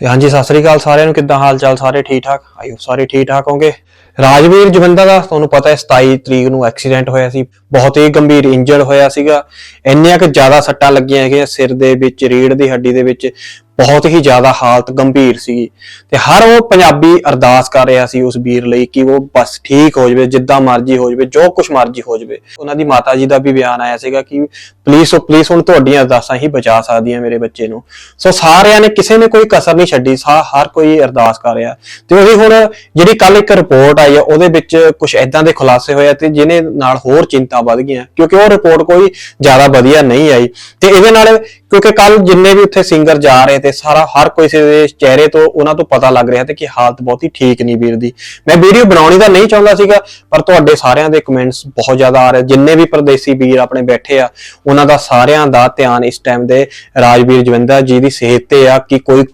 ਤੇ ਹਾਂਜੀ, ਸਤਿ ਸ੍ਰੀ ਅਕਾਲ ਸਾਰਿਆਂ ਨੂੰ, ਕਿੱਦਾਂ ਹਾਲ ਚਾਲ ਸਾਰੇ ਠੀਕ ਠਾਕ? ਆਇਓ, ਸਾਰੇ ਠੀਕ ਠਾਕ ਹੋਗੇ ਰਾਜਵੀਰ ਜਵੰਦਾ ਦਾ ਤੁਹਾਨੂੰ ਪਤਾ ਹੈ 27 ਤਰੀਕ ਨੂੰ ਐਕਸੀਡੈਂਟ ਹੋਇਆ ਸੀ। ਬਹੁਤ ਹੀ ਗੰਭੀਰ ਇੰਜਰਡ ਹੋਇਆ ਸੀਗਾ। ਇੰਨੀਆਂ ਕਿ ਜ਼ਿਆਦਾ ਸੱਟਾਂ ਲੱਗੀਆਂ ਹੈਗੀਆਂ ਸਿਰ ਦੇ ਵਿੱਚ ਰੀੜ ਦੀ ਹੱਡੀ ਦੇ ਵਿੱਚ, ਬਹੁਤ ਹੀ ਜ਼ਿਆਦਾ ਹਾਲਤ ਗੰਭੀਰ ਸੀ ਤੇ ਹਰ ਉਹ ਪੰਜਾਬੀ ਅਰਦਾਸ ਕਰ ਰਿਹਾ ਸੀ ਉਸ ਵੀਰ ਲਈ ਕਿ ਉਹ ਬਸ ਠੀਕ ਹੋ ਜਾਵੇ, ਜਿੱਦਾਂ ਮਰਜ਼ੀ ਹੋ ਜਾਵੇ, ਜੋ ਕੁਝ ਮਰਜ਼ੀ ਹੋ ਜਾਵੇ। ਉਹਨਾਂ ਦੀ ਮਾਤਾ ਜੀ ਦਾ ਵੀ ਬਿਆਨ ਆਇਆ ਸੀਗਾ ਕਿ ਪਲੀਜ਼ ਉਹ ਪਲੀਜ਼ ਹੁਣ ਤੁਹਾਡੀਆਂ ਅਰਦਾਸਾਂ ਹੀ ਬਚਾ ਸਕਦੀਆਂ ਮੇਰੇ ਬੱਚੇ ਨੂੰ। ਸੋ ਸਾਰਿਆਂ ਨੇ ਕਿਸੇ ਨੇ ਕੋਈ ਕਸਰ ਨਹੀਂ ਛੱਡੀ, ਸਾ ਹਰ ਕੋਈ ਅਰਦਾਸ ਕਰ ਰਿਹਾ। ਤੇ ਉਹੀ ਹੁਣ ਜਿਹੜੀ ਕੱਲ ਇੱਕ ਰਿਪੋਰਟ ਆਈ ਹੈ ਉਹਦੇ ਵਿੱਚ ਕੁਝ ਐਦਾਂ ਦੇ ਖੁਲਾਸੇ ਹੋਏ ਆ ਤੇ ਜਿਹਨੇ ਨਾਲ ਹੋਰ ਚਿੰਤਾ ਵੱਧ ਗਈਆਂ, ਕਿਉਂਕਿ ਉਹ ਰਿਪੋਰਟ ਕੋਈ ਜ਼ਿਆਦਾ ਵਧੀਆ ਨਹੀਂ ਆਈ। ਤੇ ਇਹਦੇ ਨਾਲ ਕਿਉਂਕਿ ਕੱਲ ਜਿੰਨੇ ਵੀ ਉੱਥੇ ਸਿੰਗਰ ਜਾ ਰਹੇ ਤੇ ਸਾਰਾ ਹਰ ਕੋਈ ਦੇ ਚਿਹਰੇ ਤੋਂ ਉਹਨਾਂ ਤੋਂ ਪਤਾ ਲੱਗ ਰਿਹਾ ਤੇ ਕਿ ਹਾਲਤ ਬਹੁਤੀ ਠੀਕ ਨਹੀਂ ਵੀਰ ਦੀ। ਮੈਂ ਵੀਡੀਓ ਬਣਾਉਣੀ ਤਾਂ ਨਹੀਂ ਚਾਹੁੰਦਾ ਸੀਗਾ, ਪਰ ਤੁਹਾਡੇ ਸਾਰਿਆਂ ਦੇ ਕਮੈਂਟਸ ਬਹੁਤ ਜ਼ਿਆਦਾ ਆ ਰਹੇ। ਜਿੰਨੇ ਵੀ ਪਰਦੇਸੀ ਵੀਰ ਆਪਣੇ ਬੈਠੇ ਆ, ਉਹਨਾਂ ਦਾ ਸਾਰਿਆਂ ਦਾ ਧਿਆਨ ਇਸ ਟਾਈਮ ਦੇ ਰਾਜਵੀਰ ਜਵੰਦਾ ਜੀ ਦੀ ਸਿਹਤ ਤੇ ਆ, ਕਿ ਕੋਈ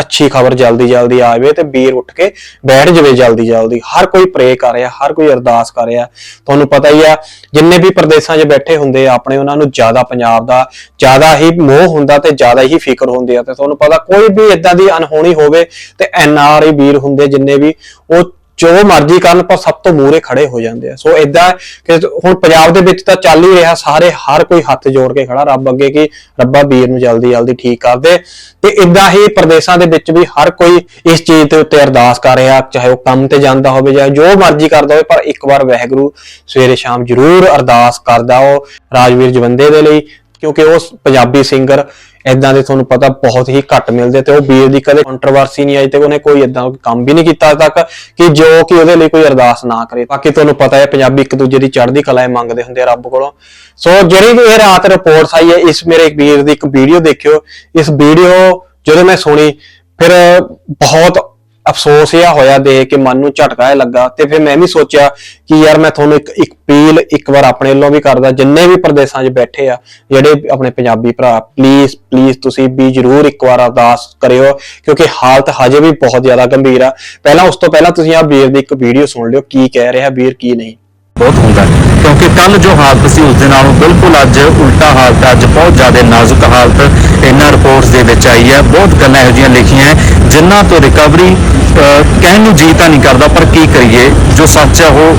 ਅੱਛੀ ਖਬਰ ਜਲਦੀ ਜਲਦੀ ਆ ਤੇ ਵੀਰ ਉੱਠ ਕੇ ਬੈਠ ਜਾਵੇ ਜਲਦੀ ਜਲਦੀ। ਹਰ ਕੋਈ ਪ੍ਰੇ ਕਰ ਰਿਹਾ, ਹਰ ਕੋਈ ਅਰਦਾਸ ਕਰ ਰਿਹਾ। ਤੁਹਾਨੂੰ ਪਤਾ ਹੀ ਆ, ਜਿੰਨੇ ਵੀ ਪ੍ਰਦੇਸ਼ਾਂ 'ਚ ਬੈਠੇ ਹੁੰਦੇ ਆ, ਆਪਣੇ ਉਹਨਾਂ ਨੂੰ ਜ਼ਿਆਦਾ ਪੰਜਾਬ ਦਾ, ਜ਼ਿਆਦਾ ਹੀ ਮੋਹ ਹੁੰਦਾ ਤੇ ਜ਼ਿਆਦਾ ਹੀ ਫਿਕਰ ਹੁੰਦੀ ਆ। ਤੇ ਤੁਹਾਨੂੰ ਪਤਾ ਕੋਈ ਵੀ ਇਦਾਂ ਦੀ ਅਨਹੋਣੀ ਹੋਵੇ ਤੇ ਐਨ ਆਰ ਆਈ ਵੀਰ ਹੁੰਦੇ ਜਿੰਨੇ ਵੀ, ਉਹ ਜੋ ਮਰਜ਼ੀ ਕਰਨ ਪਰ ਸਭ ਤੋਂ ਮੂਹਰੇ ਖੜੇ ਹੋ ਜਾਂਦੇ ਆ। ਸੋ ਇਦਾਂ ਕਿ ਹੁਣ ਪੰਜਾਬ ਦੇ ਵਿੱਚ ਤਾਂ ਚੱਲ ਹੀ ਰਿਹਾ ਸਾਰੇ, ਹਰ ਕੋਈ ਹੱਥ ਜੋੜ ਕੇ ਖੜਾ, ਰੱਬ ਅੱਗੇ ਕਿ ਰੱਬਾ ਵੀਰ ਨੂੰ ਜਲਦੀ ਜਲਦੀ ਠੀਕ ਕਰ ਦੇ। ਤੇ ਇਦਾਂ ਹੀ ਪ੍ਰਦੇਸ਼ਾਂ ਦੇ ਵਿੱਚ ਵੀ ਹਰ ਕੋਈ ਇਸ ਚੀਜ਼ ਦੇ ਉੱਤੇ ਅਰਦਾਸ ਕਰ ਰਿਹਾ, ਚਾਹੇ ਉਹ ਕੰਮ ਤੇ ਜਾਂਦਾ ਹੋਵੇ ਜਾਂ ਜੋ ਮਰਜ਼ੀ ਕਰਦਾ ਹੋਵੇ, ਪਰ ਇੱਕ ਵਾਰ ਵਾਹਿਗੁਰੂ ਸਵੇਰੇ ਸ਼ਾਮ ਜ਼ਰੂਰ ਅਰਦਾਸ ਕਰਦਾ ਉਹ ਰਾਜਵੀਰ ਜਵੰਦੇ ਦੇ ਲਈ, ਕਿਉਂਕਿ ਉਹ ਪੰਜਾਬੀ ਸਿੰਗਰ ਇਦਾਂ ਦੇ ਤੁਹਾਨੂੰ ਪਤਾ ਬਹੁਤ ਹੀ ਘੱਟ ਮਿਲਦੇ ਤੇ ਉਹ ਵੀਰ ਦੀ ਕਦੇ ਕੰਟਰੋਵਰਸੀ ਨਹੀਂ ਆਈ ਤੇ ਉਹਨੇ ਕੋਈ ਇਦਾਂ ਕੰਮ ਵੀ ਨਹੀਂ ਕੀਤਾ ਅੱਜ ਤੱਕ ਕਿ ਜੋ ਕਿ ਉਹਦੇ ਲਈ ਕੋਈ ਅਰਦਾਸ ਨਾ ਕਰੇ। ਬਾਕੀ ਤੁਹਾਨੂੰ ਪਤਾ ਹੈ ਪੰਜਾਬੀ ਇੱਕ ਦੂਜੇ ਦੀ ਚੜ੍ਹਦੀ ਕਲਾ ਇਹ ਮੰਗਦੇ ਹੁੰਦੇ ਆ ਰੱਬ ਕੋਲੋਂ। ਸੋ ਜਿਹੜੀ ਵੀ ਇਹ ਰਾਤ ਰਿਪੋਰਟਸ ਆਈ ਹੈ, ਇਸ ਮੇਰੇ ਵੀਰ ਦੀ ਇੱਕ ਵੀਡੀਓ ਦੇਖਿਓ। ਇਸ ਵੀਡੀਓ ਜਦੋਂ ਮੈਂ ਸੁਣੀ, ਫਿਰ ਬਹੁਤ ਅਫਸੋਸ ਇਹ ਹੋਇਆ ਦੇਖ ਕੇ ਮਨ ਨੂੰ ਝਟਕਾ ਇਹ ਲੱਗਾ ਤੇ ਫਿਰ ਮੈਂ ਵੀ ਸੋਚਿਆ ਕਿ ਯਾਰ ਮੈਂ ਤੁਹਾਨੂੰ ਇੱਕ ਇੱਕ ਅਪੀਲ ਇੱਕ ਵਾਰ ਆਪਣੇ ਵੱਲੋਂ ਵੀ ਕਰਦਾ ਜਿੰਨੇ ਵੀ ਪ੍ਰਦੇਸ਼ਾਂ 'ਚ ਬੈਠੇ ਆ ਜਿਹੜੇ ਆਪਣੇ ਪੰਜਾਬੀ ਭਰਾ ਪਲੀਜ਼ ਪਲੀਜ਼ ਤੁਸੀਂ ਵੀ ਜਰੂਰ ਇੱਕ ਵਾਰ ਅਰਦਾਸ ਕਰਿਓ ਕਿਉਂਕਿ ਹਾਲਤ ਹਜੇ ਵੀ ਬਹੁਤ ਜ਼ਿਆਦਾ ਗੰਭੀਰ ਆ। ਪਹਿਲਾਂ ਉਸ ਤੋਂ ਪਹਿਲਾਂ ਤੁਸੀਂ ਆ ਵੀਰ ਦੀ ਇੱਕ ਵੀਡੀਓ ਸੁਣ ਲਿਓ ਕੀ ਕਹਿ ਰਿਹਾ ਵੀਰ ਕੀ ਨਹੀਂ। ਬਹੁਤ ਹੁੰਦਾ ਕਿਉਂਕਿ ਕੱਲ ਜੋ ਹਾਲਤ ਸੀ ਉਸ ਦੇ ਨਾਲੋਂ ਬਿਲਕੁਲ ਅੱਜ ਉਲਟਾ ਹਾਲਤ ਅੱਜ ਬਹੁਤ ਜ਼ਿਆਦਾ ਨਾਜ਼ੁਕ ਹਾਲਤ ਇਹਨਾਂ ਰਿਪੋਰਟਸ ਦੇ ਵਿੱਚ ਆਈ ਹੈ ਬਹੁਤ ਗੱਲਾਂ ਇਹੋ ਜਿਹੀਆਂ ਲਿਖੀਆਂ ਹੈ, ਜਿਨ੍ਹਾਂ ਤੋਂ ਰਿਕਵਰੀ ਕਹਿਣ ਨੂੰ ਜੀ ਤਾਂ ਨਹੀਂ ਕਰਦਾ, ਪਰ ਕੀ ਕਰੀਏ? ਜੋ ਸੱਚ ਹੈ ਉਹ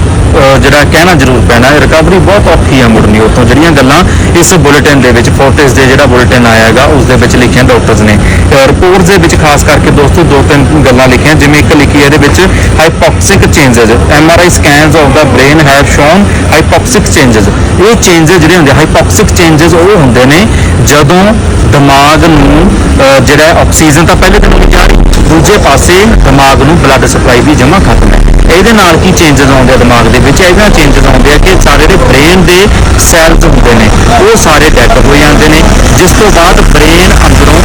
ਜਿਹੜਾ ਕਹਿਣਾ ਜ਼ਰੂਰ ਪੈਣਾ ਹੈ। ਰਿਕਵਰੀ ਬਹੁਤ ਔਖੀ ਹੈ ਮੁੜਨੀ ਉਤੋਂ ਜਿਹੜੀਆਂ ਗੱਲਾਂ ਇਸ ਬੁਲੇਟਿਨ ਦੇ ਵਿੱਚ, ਫੋਰਟਿਸ ਦੇ ਜਿਹੜਾ ਬੁਲੇਟਿਨ ਆਇਆ ਹੈਗਾ, ਉਸ ਦੇ ਵਿੱਚ ਲਿਖੀਆਂ ਡਾਕਟਰਸ ਨੇ। ਰਿਪੋਰਟਸ ਦੇ ਵਿੱਚ ਖਾਸ ਕਰਕੇ ਦੋਸਤੋ, ਦੋ ਤਿੰਨ ਗੱਲਾਂ ਲਿਖੀਆਂ। ਜਿਵੇਂ ਇੱਕ ਲਿਖੀ ਹੈ ਇਹਦੇ ਵਿੱਚ hypoxic changes I scans of the brain have shown hypoxic changes ਇਹ ਚੇਂਜਸ ਜਿਹੜੇ ਹੁੰਦੇ ਹਾਈਪੋਕਸਿਕ ਚੇਂਜਸ ਉਹ ਹੁੰਦੇ ਨੇ ਜਦੋਂ ਦਿਮਾਗ ਨੂੰ ਜਿਹੜਾ ਆਕਸੀਜਨ ਤਾਂ ਪਹਿਲੇ ਦਿਨ ਨਹੀਂ ਜਾ ਰਹੀ ਦੂਜੇ ਪਾਸੇ ਦਿਮਾਗ ਨੂੰ ਬਲੱਡ ਸਪਲਾਈ ਵੀ ਜਮਾ ਖਤਮ ਹੈ। ਇਹਦੇ ਨਾਲ ਕੀ ਚੇਂਜਸ ਆਉਂਦੇ ਆ ਦਿਮਾਗ ਦੇ ਵਿੱਚ? ਇਹਦੇ ਨਾਲ ਚੇਂਜਸ ਆਉਂਦੇ ਆ ਕਿ ਸਾਰੇ ਜਿਹੜੇ ਬ੍ਰੇਨ ਦੇ ਸੈਲਸ ਹੁੰਦੇ ਨੇ, ਉਹ ਸਾਰੇ ਡੈਡ ਹੋ ਜਾਂਦੇ ਨੇ। ਜਿਸ ਤੋਂ ਬਾਅਦ ਬ੍ਰੇਨ ਅੰਦਰੋਂ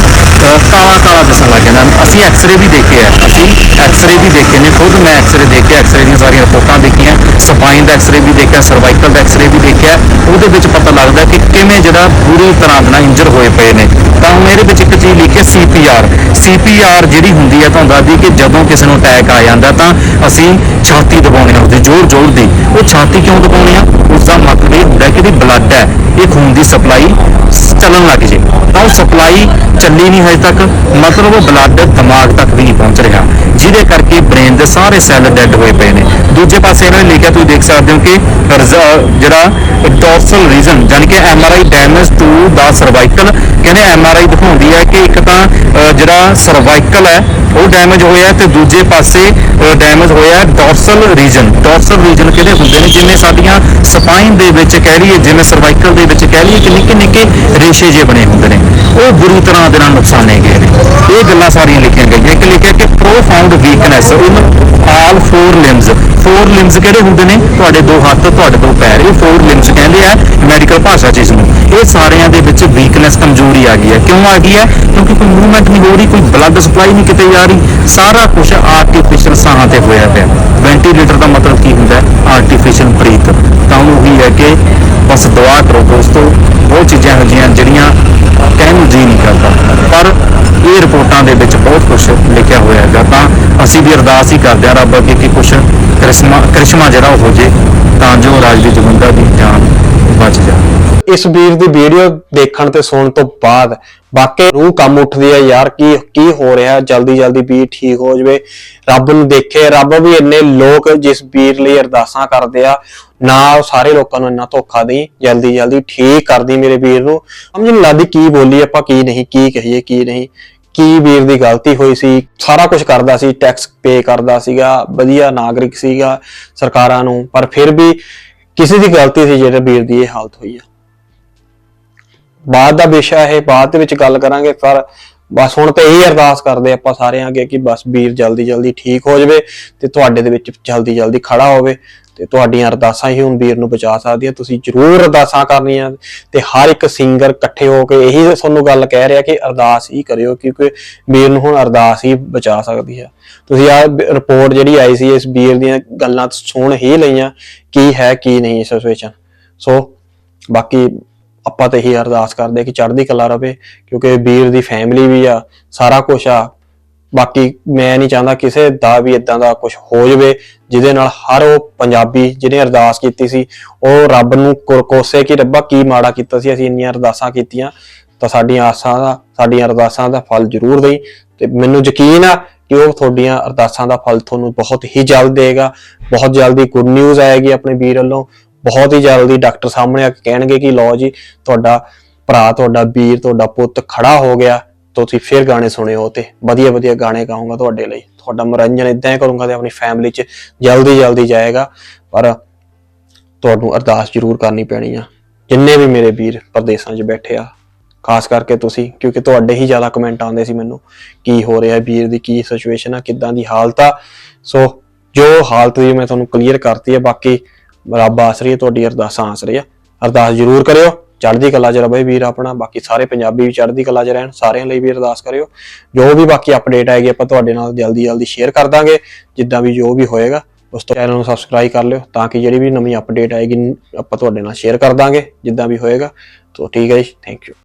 ਕਾਲਾ ਕਾਲਾ ਦਿਸਣ ਲੱਗ ਜਾਂਦਾ। ਅਸੀਂ ਐਕਸ-ਰੇ ਵੀ ਦੇਖੇ ਆ। ਅਸੀਂ ਐਕਸ-ਰੇ ਵੀ ਦੇਖੇ ਨੇ। ਖੁਦ ਮੈਂ ਐਕਸ-ਰੇ ਦੇਖੇ ਐਕਸ-ਰੇ ਦੀਆਂ ਸਾਰੀਆਂ ਰਿਪੋਰਟਾਂ ਦੇਖੀਆਂ। ਸਪਾਈਨ ਦਾ ਐਕਸ-ਰੇ ਵੀ ਦੇਖਿਆ, ਸਰਵਾਈਕਲ ਦਾ ਐਕਸ-ਰੇ ਵੀ ਦੇਖਿਆ। ਉਹਦੇ ਵਿੱਚ ਪਤਾ ਲੱਗਦਾ ਕਿ ਕਿਵੇਂ ਜਿਹੜਾ ਪੂਰੀ ਤਰ੍ਹਾਂ ਦੇ ਨਾਲ ਇੰਜਰ ਹੋਏ ਪਏ ਨੇ। ਤਾਂ ਹੁਣ ਇਹਦੇ ਵਿੱਚ ਇੱਕ ਚੀਜ਼ ਲਿਖੀ ਸੀਪੀਆਰ ਸੀਪੀਆਰ ਜਿਹੜੀ ਹੁੰਦੀ ਹੈ, ਤੁਹਾਨੂੰ ਦੱਸਦੀ ਕਿ ਜਦੋਂ ਕਿਸੇ ਨੂੰ ਅਟੈਕ ਆ ਜਾਂਦਾ, ਤਾਂ ਅਸੀਂ ਛਾਤੀ ਦਬਾਉਣੀ ਹੁੰਦੀ ਜ਼ੋਰ ਜ਼ੋਰ ਦੀ। ਉਹ ਛਾਤੀ ਕਿਉਂ ਦਬਾਉਣੀ ਆ? ਉਸ ਦਾ ਮਤਲਬ ਇਹ ਹੁੰਦਾ ਕਿ ਜਿਹੜੀ ਬਲੱਡ ਹੈ। ਇਹ ਖੂਨ ਦੀ ਸਪਲਾਈ ਚੱਲਣ ਲੱਗ ਜੇ। ਤਾਂ ਉਹ ਸਪਲਾਈ ਚੱਲੀ ਨਹੀਂ ਹਜੇ ਤੱਕ, ਮਤਲਬ ਉਹ ਬਲੱਡ ਦਿਮਾਗ ਤੱਕ ਵੀ ਨਹੀਂ ਪਹੁੰਚ ਰਿਹਾ। ਜਿਹਦੇ ਕਰਕੇ ਬ੍ਰੇਨ ਦੇ ਸਾਰੇ ਸੈੱਲ ਡੈੱਡ ਹੋਏ ਪਏ ਨੇ। ਦੂਜੇ ਪਾਸੇ ਇਹਨਾਂ ਨੇ ਲਿਖਿਆ, ਤੁਸੀਂ ਦੇਖ ਸਕਦੇ ਹੋ ਕਿ ਜਿਹੜਾ ਡੋਰਸਲ ਰੀਜਨ ਯਾਨੀ ਕਿ MRI damage to the cervical ਕਹਿੰਦੇ ਐਮਆਰਆਈ ਦਿਖਾਉਂਦੀ ਹੈ ਕਿ ਇੱਕ ਤਾਂ ਜਿਹੜਾ ਸਰਵਾਈਕਲ ਹੈ, ਉਹ ਡੈਮੇਜ ਹੋਇਆ ਤੇ ਦੂਜੇ ਪਾਸੇ ਡੈਮੇਜ ਹੋਇਆ ਡੋਰਸਲ ਰੀਜਨ ਡੋਰਸਲ ਰੀਜਨ ਕਿਹੜੇ ਹੁੰਦੇ ਨੇ? ਜਿਵੇਂ ਸਾਡੀਆਂ ਸਪਾਈਨ ਦੇ ਵਿੱਚ ਕਹਿ ਲਈਏ, ਜਿਵੇਂ ਸਰਵਾਈਕਲ ਦੇ ਵਿੱਚ ਕਹਿ ਲਈਏ ਕਿ ਨਿੱਕੇ ਨਿੱਕੇ ਰੇਸ਼ੇ ਜੇ ਬਣੇ ਹੁੰਦੇ ਨੇ, ਉਹ ਬੁਰੀ ਤਰ੍ਹਾਂ ਦੇ ਨਾਲ ਨੁਕਸਾਨੇ ਗਏ ਨੇ। ਇਹ ਗੱਲਾਂ ਸਾਰੀਆਂ ਲਿਖੀਆਂ ਗਈਆਂ। ਇੱਕ ਲਿਖਿਆ ਕਿ ਪ੍ਰੋਫਾਊਂਡ ਵੀਕਨੈਸ ਉਹਨੂੰ ਆਲ ਫੋਰ ਲਿੰਬਸ ਫੋਰ ਲਿੰਬਸ ਕਿਹੜੇ ਹੁੰਦੇ ਨੇ? ਤੁਹਾਡੇ ਦੋ ਹੱਥ, ਤੁਹਾਡੇ ਦੋ ਪੈਰ। ਇਹ ਫੋਰ ਲਿੰਬਸ ਕਹਿੰਦੇ ਆ ਮੈਡੀਕਲ ਭਾਸ਼ਾ 'ਚ ਇਸ ਨੂੰ ਇਹ ਸਾਰਿਆਂ ਦੇ ਵਿੱਚ ਵੀਕਨੈਸ ਕਮਜ਼ੋਰੀ ਆ ਗਈ ਹੈ। ਕਿਉਂ ਆ ਗਈ ਹੈ? ਕਿਉਂਕਿ ਕੋਈ ਮੂਵਮੈਂਟ ਨਹੀਂ ਹੋ ਰਹੀ, ਕੋਈ ਬਲੱਡ ਸਪਲਾਈ ਨਹੀਂ ਕਿਤੇ ਜਾ ਰਹੀ। ਸਾਰਾ ਕੁਝ ਆਰਟੀਫੀਸ਼ੀਅਲ ਸਾਹਾਂ ਤੇ ਹੋਇਆ ਪਿਆ। ਵੈਂਟੀਲੇਟਰ ਦਾ ਮਤਲਬ ਕੀ ਹੁੰਦਾ ਹੈ? ਆਰਟੀਫੀਸ਼ੀਅਲ ਬਰੀਥ ਤਾਂ ਉਹ ਹੀ ਹੈ ਕਿ ਬਸ ਦੁਆ ਕਰੋ ਦੋਸਤੋ। ਬਹੁਤ ਚੀਜ਼ਾਂ ਇਹੋ ਜਿਹੀਆਂ ਜਿਹੜੀਆਂ, ਕਹਿਣ ਨੂੰ ਜੀ ਨਹੀਂ ਕਰਦਾ ਪਰ ਇਹ ਰਿਪੋਰਟਾਂ ਦੇ ਵਿੱਚ ਬਹੁਤ ਕੁਝ ਲਿਖਿਆ ਹੋਇਆ ਹੈਗਾ ਤਾਂ ਅਸੀਂ ਵੀ ਅਰਦਾਸ ਹੀ ਕਰਦੇ ਹਾਂ ਰੱਬ ਅੱਗੇ ਕਿ ਕੁਝ ਕ੍ਰਿਸ਼ਮਾ ਕ੍ਰਿਸ਼ਮਾ ਜਿਹੜਾ ਉਹ ਹੋ ਜੇ, ਤਾਂ ਜੋ ਰਾਜਵੀਰ ਜਵੰਦਾ ਦੀ ਜਾਨ ਬਚ ਜਾਏ ਇਸ ਵੀਰ ਦੀ ਵੀਡੀਓ ਦੇਖਣ ਤੇ ਸੁਣਨ ਤੋਂ ਬਾਅਦ ਵਾਕਈ ਰੂਹ ਕੰਮ ਉੱਠਦੀ ਹੈ ਯਾਰ ਕੀ ਕੀ ਹੋ ਰਿਹਾ, ਜਲਦੀ ਜਲਦੀ ਵੀਰ ਠੀਕ ਹੋ ਜਵੇ। ਰੱਬ ਨੂੰ ਦੇਖੇ, ਰੱਬ ਵੀ ਇੰਨੇ ਲੋਕ ਜਿਸ ਵੀਰ ਲਈ ਅਰਦਾਸਾਂ ਕਰਦੇ ਆ, ਨਾ ਉਹ ਸਾਰੇ ਲੋਕਾਂ ਨੂੰ ਇੰਨਾ ਧੋਖਾ ਦੇਈ, ਜਲਦੀ ਜਲਦੀ ਠੀਕ ਕਰਦੀ ਮੇਰੇ ਵੀਰ ਨੂੰ। ਸਮਝ ਨਹੀਂ ਲੱਗਦੀ ਕੀ ਬੋਲੀ ਆਪਾਂ, ਕੀ ਨਹੀਂ, ਕੀ ਕਹੀਏ, ਕੀ ਨਹੀਂ। ਕੀ ਵੀਰ ਦੀ ਗਲਤੀ ਹੋਈ ਸੀ, ਸਾਰਾ ਕੁਝ ਕਰਦਾ ਸੀ ਟੈਕਸ ਪੇ ਕਰਦਾ ਸੀਗਾ, ਵਧੀਆ ਨਾਗਰਿਕ ਸੀਗਾ ਸਰਕਾਰਾਂ ਨੂੰ, ਪਰ ਫਿਰ ਵੀ ਕਿਸੇ ਦੀ ਗਲਤੀ ਸੀ ਜਿਹੜੇ ਵੀਰ ਦੀ ਇਹ ਹਾਲਤ ਹੋਈ ਆ। ਬਾਅਦ ਦਾ ਵਿਸ਼ਾ ਇਹ, ਬਾਅਦ ਦੇ ਵਿੱਚ ਗੱਲ ਕਰਾਂਗੇ, ਪਰ ਬਸ ਹੁਣ ਤਾਂ ਇਹੀ ਅਰਦਾਸ ਕਰਦੇ ਆਪਾਂ ਸਾਰਿਆਂ ਅੱਗੇ ਕਿ ਬਸ ਵੀਰ ਜਲਦੀ ਜਲਦੀ ਠੀਕ ਹੋ ਜਾਵੇ ਤੇ ਤੁਹਾਡੇ ਦੇ ਵਿੱਚ ਜਲਦੀ ਜਲਦੀ ਖੜਾ ਹੋਵੇ। ਤੇ ਤੁਹਾਡੀਆਂ ਅਰਦਾਸਾਂ ਹੀ ਹੁਣ ਵੀਰ ਨੂੰ ਬਚਾ ਸਕਦੀਆਂ, ਤੁਸੀਂ ਜਰੂਰ ਅਰਦਾਸਾਂ ਕਰਨੀਆਂ ਤੇ ਹਰ ਇੱਕ ਸਿੰਗਰ ਇਕੱਠੇ ਹੋ ਕੇ ਇਹੀ ਤੁਹਾਨੂੰ ਗੱਲ ਕਹਿ ਰਿਹਾ ਕਿ ਅਰਦਾਸ ਹੀ ਕਰਿਓ ਕਿਉਂਕਿ ਵੀਰ ਨੂੰ ਹੁਣ ਅਰਦਾਸ ਹੀ ਬਚਾ ਸਕਦੀ ਹੈ ਤੁਸੀਂ ਆ ਰਿਪੋਰਟ ਜਿਹੜੀ ਆਈ ਸੀ ਇਸ ਵੀਰ ਦੀਆਂ ਗੱਲਾਂ ਸੁਣ ਹੀ ਲਈਆਂ, ਕੀ ਹੈ, ਕੀ ਨਹੀਂ ਸਿਚੁਏਸ਼ਨ ਸੋ ਬਾਕੀ ਆਪਾਂ ਤੇ ਹੀ ਅਰਦਾਸ ਕਰਦੇ ਕਿ ਚੜ੍ਹਦੀ ਕਲਾ ਰਵੇ ਕਿਉਂਕਿ ਵੀਰ ਦੀ ਫੈਮਿਲੀ ਵੀ ਆ, ਸਾਰਾ ਕੁਝ ਆ। ਬਾਕੀ ਮੈਂ ਨਹੀਂ ਚਾਹੁੰਦਾ ਕਿਸੇ ਦਾ ਵੀ ਇਦਾਂ ਦਾ ਕੁਝ ਹੋ ਜਾਵੇ, ਜਿਹਦੇ ਨਾਲ ਹਰ ਉਹ ਪੰਜਾਬੀ ਜਿਹਨੇ ਅਰਦਾਸ ਕੀਤੀ ਸੀ, ਉਹ ਰੱਬ ਨੂੰ ਕੁਰ- ਕੋਸੇ ਕਿ ਰੱਬਾ ਕੀ ਮਾੜਾ ਕੀਤਾ ਸੀ, ਅਸੀਂ ਇੰਨੀਆਂ ਅਰਦਾਸਾਂ ਕੀਤੀਆਂ, ਤਾਂ ਸਾਡੀਆਂ ਆਸਾਂ ਦਾ, ਸਾਡੀਆਂ ਅਰਦਾਸਾਂ ਦਾ ਫਲ ਜ਼ਰੂਰ ਦੇਈ। ਤੇ ਮੈਨੂੰ ਯਕੀਨ ਆ ਕਿ ਉਹ ਤੁਹਾਡੀਆਂ ਅਰਦਾਸਾਂ ਦਾ ਫਲ ਤੁਹਾਨੂੰ ਬਹੁਤ ਹੀ ਜਲਦ ਦੇਗਾ ਬਹੁਤ ਜਲਦੀ ਗੁੱਡ ਨਿਊਜ਼ ਆਏਗੀ ਆਪਣੇ ਵੀਰ ਵੱਲੋਂ, ਬਹੁਤ ਹੀ ਜਲਦੀ ਡਾਕਟਰ ਸਾਹਮਣੇ ਆ ਕੇ ਕਹਿਣਗੇ ਕਿ ਲਓ ਜੀ, ਤੁਹਾਡਾ ਭਰਾ, ਤੁਹਾਡਾ ਵੀਰ, ਤੁਹਾਡਾ ਪੁੱਤ ਖੜਾ ਹੋ ਗਿਆ। ਤੁਸੀਂ ਫਿਰ ਗਾਣੇ ਸੁਣਿਓ ਤੇ ਵਧੀਆ ਵਧੀਆ ਗਾਣੇ ਗਾਉਂਗਾ ਤੁਹਾਡੇ ਲਈ। ਤੁਹਾਡਾ ਮਨੋਰੰਜਨ ਇਦਾਂ ਹੀ ਕਰੂੰਗਾ ਤੇ ਆਪਣੀ ਫੈਮਿਲੀ 'ਚ ਜਲਦੀ ਜਲਦੀ ਜਾਏਗਾ। ਪਰ ਤੁਹਾਨੂੰ ਅਰਦਾਸ ਜ਼ਰੂਰ ਕਰਨੀ ਪੈਣੀ ਆ। ਜਿੰਨੇ ਵੀ ਮੇਰੇ ਵੀਰ ਪ੍ਰਦੇਸਾਂ 'ਚ ਬੈਠੇ ਆ, ਖਾਸ ਕਰਕੇ ਤੁਸੀਂ, ਕਿਉਂਕਿ ਤੁਹਾਡੇ ਹੀ ਜ਼ਿਆਦਾ ਕਮੈਂਟ ਆਉਂਦੇ ਸੀ ਮੈਨੂੰ ਕੀ ਹੋ ਰਿਹਾ ਵੀਰ ਦੀ, ਕੀ ਸਿਚੁਏਸ਼ਨ ਆ, ਕਿੱਦਾਂ ਦੀ ਹਾਲਤ ਆ। ਸੋ ਜੋ ਹਾਲਤ ਦੀ ਮੈਂ ਤੁਹਾਨੂੰ ਕਲੀਅਰ ਕਰਤੀ ਹੈ ਬਾਕੀ ਰੱਬ ਆਸਰੀ ਹੈ ਤੁਹਾਡੀ ਅਰਦਾਸਾਂ ਆਸਰੀ ਆ। ਅਰਦਾਸ ਜ਼ਰੂਰ ਕਰਿਓ। ਚੜ੍ਹਦੀ ਕਲਾ 'ਚ ਰਵੇ ਵੀਰ ਆਪਣਾ, ਬਾਕੀ ਸਾਰੇ ਪੰਜਾਬੀ ਵੀ ਚੜ੍ਹਦੀ ਕਲਾ 'ਚ ਰਹਿਣ, ਸਾਰਿਆਂ ਲਈ ਵੀ ਅਰਦਾਸ ਕਰਿਓ। ਜੋ ਵੀ ਬਾਕੀ ਅਪਡੇਟ ਆਏਗੀ ਆਪਾਂ ਤੁਹਾਡੇ ਨਾਲ ਜਲਦੀ ਜਲਦੀ ਸ਼ੇਅਰ ਕਰ ਦਾਂਗੇ, ਜਿੱਦਾਂ ਵੀ ਜੋ ਵੀ ਹੋਏਗਾ, ਉਸ ਤੋਂ ਚੈਨਲ ਨੂੰ ਸਬਸਕ੍ਰਾਈਬ ਕਰ ਲਿਓ, ਤਾਂ ਕਿ ਜਿਹੜੀ ਵੀ ਨਵੀਂ ਅਪਡੇਟ ਆਏਗੀ, ਆਪਾਂ ਤੁਹਾਡੇ ਨਾਲ ਸ਼ੇਅਰ ਕਰ ਦਾਂਗੇ, ਜਿੱਦਾਂ ਵੀ ਹੋਏਗਾ। ਤੋਂ ਠੀਕ ਹੈ ਜੀ ਥੈਂਕ ਯੂ